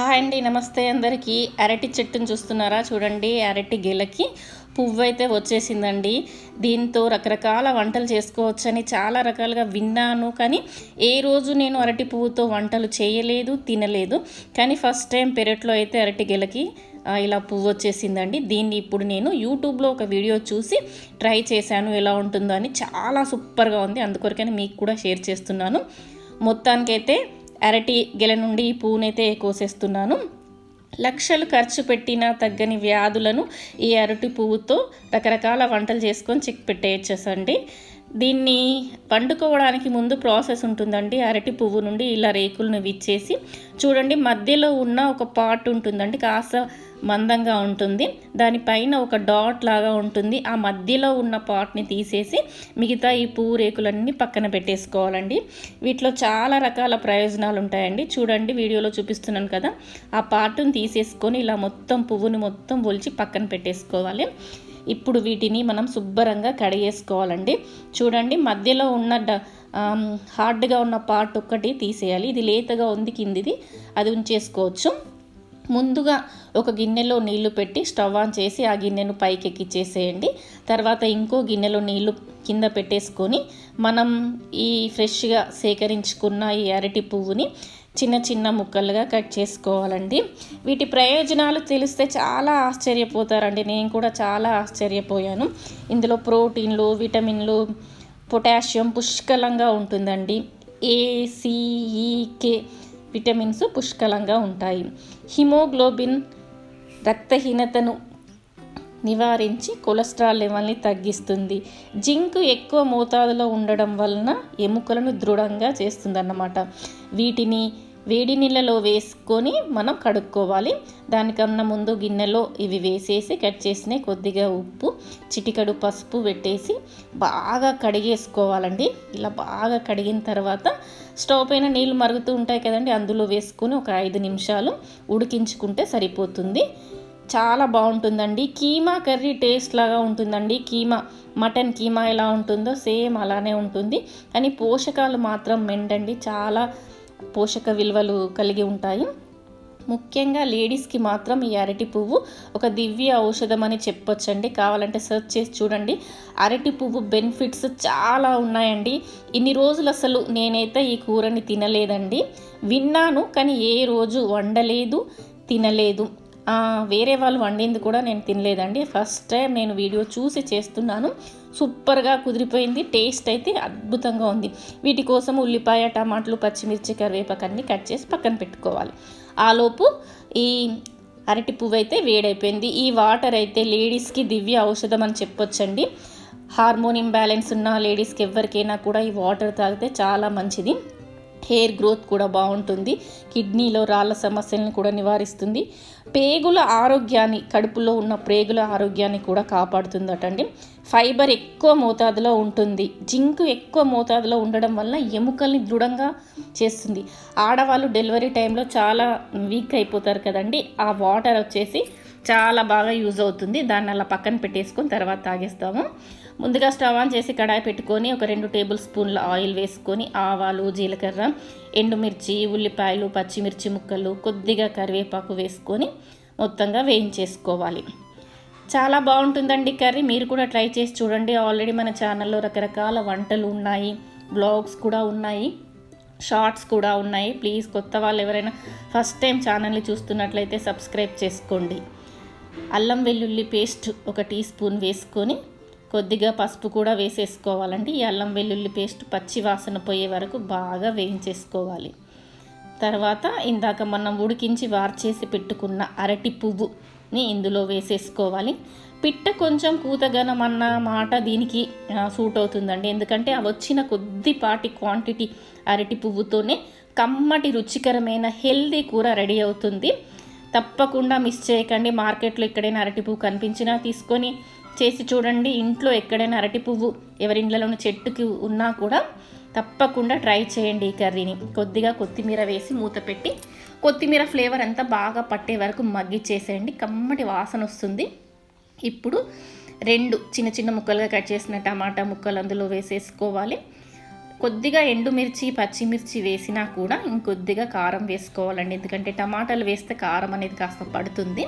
Hi అండి నమస్తే అందరికీ. అరటి చెట్టును చూస్తున్నారా? చూడండి అరటి గెలకి పువ్వు అయితే వచ్చేసిందండి. దీంతో రకరకాల వంటలు చేసుకోవచ్చని చాలా రకాలుగా విన్నాను. కానీ ఏ రోజు నేను అరటి పువ్వుతో వంటలు చేయలేదు తినలేదు. కానీ ఫస్ట్ టైం పెరట్లో అయితే అరటి గెలకి ఇలా పువ్వు వచ్చేసిందండి. దీన్ని ఇప్పుడు నేను యూట్యూబ్లో ఒక వీడియో చూసి ట్రై చేశాను. ఎలా ఉంటుందో అని చాలా సూపర్గా ఉంది. అందుకొరకని మీకు కూడా షేర్ చేస్తున్నాను. మొత్తానికైతే అరటి గెల నుండి ఈ పువ్వునైతే కోసేస్తున్నాను. లక్షలు ఖర్చు పెట్టినా తగ్గని వ్యాధులను ఈ అరటి పువ్వుతో రకరకాల వంటలు చేసుకొని చిక్ పెట్టేయచ్చండి. దీన్ని వండుకోవడానికి ముందు ప్రాసెస్ ఉంటుందండి. అరటి పువ్వు నుండి ఇలా రేకులను విచ్చేసి చూడండి మధ్యలో ఉన్న ఒక పార్ట్ ఉంటుందండి కాస్త మందంగా ఉంటుంది. దానిపైన ఒక డాట్ లాగా ఉంటుంది. ఆ మధ్యలో ఉన్న పార్ట్ని తీసేసి మిగతా ఈ పువ్వు రేకులన్నీ పక్కన పెట్టేసుకోవాలండి. వీటిలో చాలా రకాల ప్రయోజనాలు ఉంటాయండి. చూడండి వీడియోలో చూపిస్తున్నాను కదా. ఆ పార్ట్ని తీసేసుకొని ఇలా మొత్తం పువ్వుని మొత్తం ఒలిచి పక్కన పెట్టేసుకోవాలి. ఇప్పుడు వీటిని మనం శుభ్రంగా కడిగేసుకోవాలండి. చూడండి మధ్యలో ఉన్న హార్డ్గా ఉన్న పార్ట్ ఒక్కటి తీసేయాలి. ఇది లేతగా ఉంది కిందిది అది ఉంచేసుకోవచ్చు. ముందుగా ఒక గిన్నెలో నీళ్ళు పెట్టి స్టవ్ ఆన్ చేసి ఆ గిన్నెను పైకి ఎక్కిచ్చేసేయండి తర్వాత ఇంకో గిన్నెలో నీళ్ళు కింద పెట్టేసుకొని మనం ఈ ఫ్రెష్గా సేకరించుకున్న ఈ అరటి పువ్వుని చిన్న చిన్న ముక్కలుగా కట్ చేసుకోవాలండి. వీటి ప్రయోజనాలు తెలిస్తే చాలా ఆశ్చర్యపోతారండి. నేను కూడా చాలా ఆశ్చర్యపోయాను. ఇందులో ప్రోటీన్లు విటమిన్లు పొటాషియం పుష్కలంగా ఉంటుందండి. ఏసీఈకే విటమిన్స్ పుష్కలంగా ఉంటాయి. హిమోగ్లోబిన్ రక్తహీనతను నివారించి కొలెస్ట్రాల్ లెవెల్ని తగ్గిస్తుంది. జింక్ ఎక్కువ మోతాదులో ఉండడం వలన ఎముకలను దృఢంగా చేస్తుందన్నమాట. వీటిని వేడి నీళ్ళలో వేసుకొని మనం కడుక్కోవాలి. దానికన్నా ముందు గిన్నెలో ఇవి వేసేసి కట్ చేసిన కొద్దిగా ఉప్పు చిటికడు పసుపు పెట్టేసి బాగా కడిగేసుకోవాలండి. ఇలా బాగా కడిగిన తర్వాత స్టవ్ పైన నీళ్ళు మరుగుతూ ఉంటాయి కదండి అందులో వేసుకొని ఒక ఐదు నిమిషాలు ఉడికించుకుంటే సరిపోతుంది. చాలా బాగుంటుందండి. కీమా కర్రీ టేస్ట్ లాగా ఉంటుందండి. కీమా మటన్ కీమా ఎలా ఉంటుందో సేమ్ అలానే ఉంటుంది. కానీ పోషకాలు మాత్రం మెండండి. చాలా పోషక విలువలు కలిగి ఉంటాయి. ముఖ్యంగా లేడీస్కి మాత్రం ఈ అరటి పువ్వు ఒక దివ్య ఔషధం అని చెప్పొచ్చండి. కావాలంటే సెర్చ్ చేసి చూడండి. అరటి పువ్వు బెనిఫిట్స్ చాలా ఉన్నాయండి. ఇన్ని రోజులు అసలు నేనైతే ఈ కూరని తినలేదండి. విన్నాను కానీ ఏ రోజు వండలేదు తినలేదు. వేరే వాళ్ళు వండింది కూడా నేను తినలేదండి. ఫస్ట్ టైం నేను వీడియో చూసి చేస్తున్నాను. సూపర్గా కుదిరిపోయింది. టేస్ట్ అయితే అద్భుతంగా ఉంది. వీటి కోసం ఉల్లిపాయ టమాటాలు పచ్చిమిర్చి కరివేపాకు అన్ని కట్ చేసి పక్కన పెట్టుకోవాలి. ఆలోపు ఈ అరటి పువ్వు అయితే వేడైపోయింది. ఈ వాటర్ అయితే లేడీస్కి దివ్య ఔషధం అని చెప్పొచ్చండి. హార్మోన్ ఇంబ్యాలెన్స్ ఉన్న లేడీస్కి ఎవరికైనా కూడా ఈ వాటర్ తాగితే చాలా మంచిది. హెయిర్ గ్రోత్ కూడా బాగుంటుంది. కిడ్నీలో రాళ్ళ సమస్యలను కూడా నివారిస్తుంది. పేగుల ఆరోగ్యాన్ని కడుపులో ఉన్న ప్రేగుల ఆరోగ్యాన్ని కూడా కాపాడుతుందటండి. ఫైబర్ ఎక్కువ మోతాదులో ఉంటుంది. జింక్ ఎక్కువ మోతాదులో ఉండడం వల్ల ఎముకల్ని దృఢంగా చేస్తుంది. ఆడవాళ్ళు డెలివరీ టైంలో చాలా వీక్ అయిపోతారు కదండి. ఆ వాటర్ వచ్చేసి చాలా బాగా యూజ్ అవుతుంది. దాన్ని అలా పక్కన పెట్టేసుకొని తర్వాత తాగేస్తాము. ముందుగా స్టవ్ ఆన్ చేసి కడాయి పెట్టుకొని ఒక రెండు టేబుల్ స్పూన్ల ఆయిల్ వేసుకొని ఆవాలు జీలకర్ర ఎండుమిర్చి ఉల్లిపాయలు పచ్చిమిర్చి ముక్కలు కొద్దిగా కరివేపాకు వేసుకొని మొత్తంగా వేయించేసుకోవాలి. చాలా బాగుంటుందండి కర్రీ. మీరు కూడా ట్రై చేసి చూడండి. ఆల్రెడీ మన ఛానల్లో రకరకాల వంటలు ఉన్నాయి. బ్లాగ్స్ కూడా ఉన్నాయి. షార్ట్స్ కూడా ఉన్నాయి. ప్లీజ్ కొత్త వాళ్ళు ఎవరైనా ఫస్ట్ టైం ఛానల్ని చూస్తున్నట్లయితే సబ్స్క్రైబ్ చేసుకోండి. అల్లం వెల్లుల్లి పేస్ట్ ఒక టీ స్పూన్ వేసుకొని కొద్దిగా పసుపు కూడా వేసేసుకోవాలండి. ఈ అల్లం వెల్లుల్లి పేస్ట్ పచ్చి వాసన పోయే వరకు బాగా వేయించేసుకోవాలి. తర్వాత ఇందాక మనం ఉడికించి వార్చేసి పెట్టుకున్న అరటి పువ్వుని ఇందులో వేసేసుకోవాలి. పిట్ట కొంచెం కూతగనం అన్న మాట దీనికి సూట్ అవుతుందండి ఎందుకంటే ఆ వచ్చిన కొద్దిపాటి క్వాంటిటీ అరటి పువ్వుతోనే కమ్మటి రుచికరమైన హెల్దీ కూర రెడీ అవుతుంది. తప్పకుండా మిస్ చేయకండి. మార్కెట్లో ఎక్కడైనా అరటి పువ్వు కనిపించినా తీసుకొని చేసి చూడండి. ఇంట్లో ఎక్కడైనా అరటి పువ్వు ఎవరి చెట్టుకి ఉన్నా కూడా తప్పకుండా ట్రై చేయండి ఈ కర్రీని. కొద్దిగా కొత్తిమీర వేసి మూత పెట్టి కొత్తిమీర ఫ్లేవర్ అంతా బాగా పట్టే వరకు మగ్గిచ్చేసేయండి కమ్మటి వాసన వస్తుంది. ఇప్పుడు రెండు చిన్న చిన్న ముక్కలుగా కట్ చేసిన టమాటా ముక్కలు అందులో వేసేసుకోవాలి. కొద్దిగా ఎండుమిర్చి పచ్చిమిర్చి వేసినా కూడా ఇంకొద్దిగా కారం వేసుకోవాలండి. ఎందుకంటే టమాటాలు వేస్తే కారం అనేది కాస్త పడుతుంది.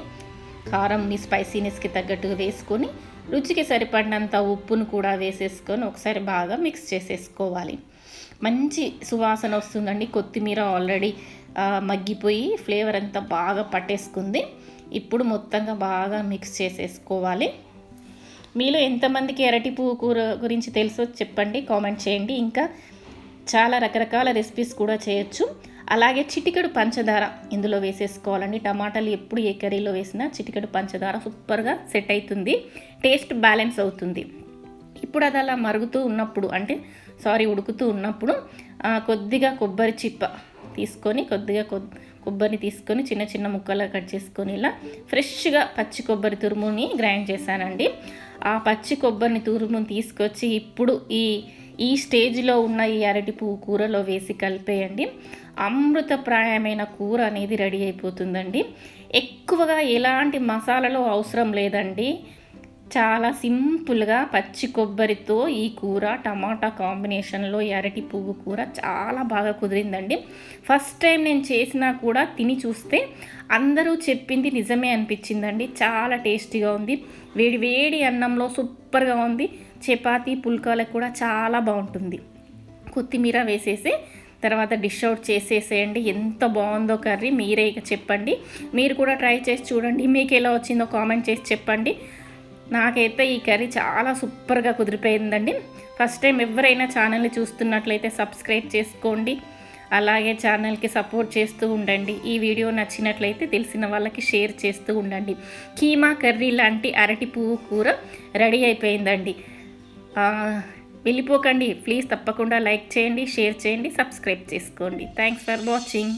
కారం మీ స్పైసీనెస్కి తగ్గట్టుగా వేసుకొని రుచికి సరిపడినంత ఉప్పును కూడా వేసేసుకొని ఒకసారి బాగా మిక్స్ చేసేసుకోవాలి. మంచి సువాసన వస్తుందండి. కొత్తిమీర ఆల్రెడీ మగ్గిపోయి ఫ్లేవర్ అంతా బాగా పట్టేసుకుంది. ఇప్పుడు మొత్తంగా బాగా మిక్స్ చేసేసుకోవాలి. మీలో ఎంతమందికి అరటి పువ్వు కూర గురించి తెలుసో చెప్పండి కామెంట్ చేయండి. ఇంకా చాలా రకరకాల రెసిపీస్ కూడా చేయొచ్చు. అలాగే చిటికెడు పంచదార ఇందులో వేసేసుకోవాలండి. టమాటాలు ఎప్పుడు ఏ కర్రీలో వేసినా చిటికెడు పంచదార సూపర్గా సెట్ అవుతుంది. టేస్ట్ బ్యాలెన్స్ అవుతుంది. ఇప్పుడు అది అలా మరుగుతూ ఉన్నప్పుడు అంటే సారీ ఉడుకుతూ ఉన్నప్పుడు కొద్దిగా కొబ్బరి చిప్ప తీసుకొని కొద్దిగా కొబ్బరిని తీసుకొని చిన్న చిన్న ముక్కలు కట్ చేసుకొని ఇలా ఫ్రెష్గా పచ్చి కొబ్బరి తురుముని గ్రైండ్ చేశానండి. ఆ పచ్చి కొబ్బరిని తురుముని తీసుకొచ్చి ఇప్పుడు ఈ ఈ స్టేజ్లో ఉన్న ఈ అరటి పువ్వు కూరలో వేసి కలిపేయండి. అమృతప్రాయమైన కూర అనేది రెడీ అయిపోతుందండి. ఎక్కువగా ఎలాంటి మసాలాలు అవసరం లేదండి. చాలా సింపుల్గా పచ్చి కొబ్బరితో ఈ కూర టమాటా కాంబినేషన్లో అరటి పువ్వు కూర చాలా బాగా కుదిరిందండి. ఫస్ట్ టైం నేను చేసినా కూడా తిని చూస్తే అందరూ చెప్పింది నిజమే అనిపించిందండి. చాలా టేస్టీగా ఉంది. వేడి వేడి అన్నంలో సూపర్గా ఉంది. చపాతీ పుల్కాలకు కూడా చాలా బాగుంటుంది. కొత్తిమీర వేసేసి తర్వాత డిష్ అవుట్ చేసేసేయండి. ఎంత బాగుందో కర్రీ మీరే ఇక చెప్పండి. మీరు కూడా ట్రై చేసి చూడండి. మీకు ఎలా వచ్చిందో కామెంట్ చేసి చెప్పండి. నాకైతే ఈ కర్రీ చాలా సూపర్గా కుదిరిపోయిందండి. ఫస్ట్ టైం ఎవరైనా ఛానల్ని చూస్తున్నట్లయితే సబ్స్క్రైబ్ చేసుకోండి. అలాగే ఛానల్కి సపోర్ట్ చేస్తూ ఉండండి. ఈ వీడియో నచ్చినట్లయితే తెలిసిన వాళ్ళకి షేర్ చేస్తూ ఉండండి. కీమా కర్రీ లాంటి అరటి పువ్వు కూర రెడీ అయిపోయిందండి. వెళ్ళిపోకండి. ప్లీజ్ తప్పకుండా లైక్ చేయండి షేర్ చేయండి సబ్స్క్రైబ్ చేసుకోండి. Thanks for watching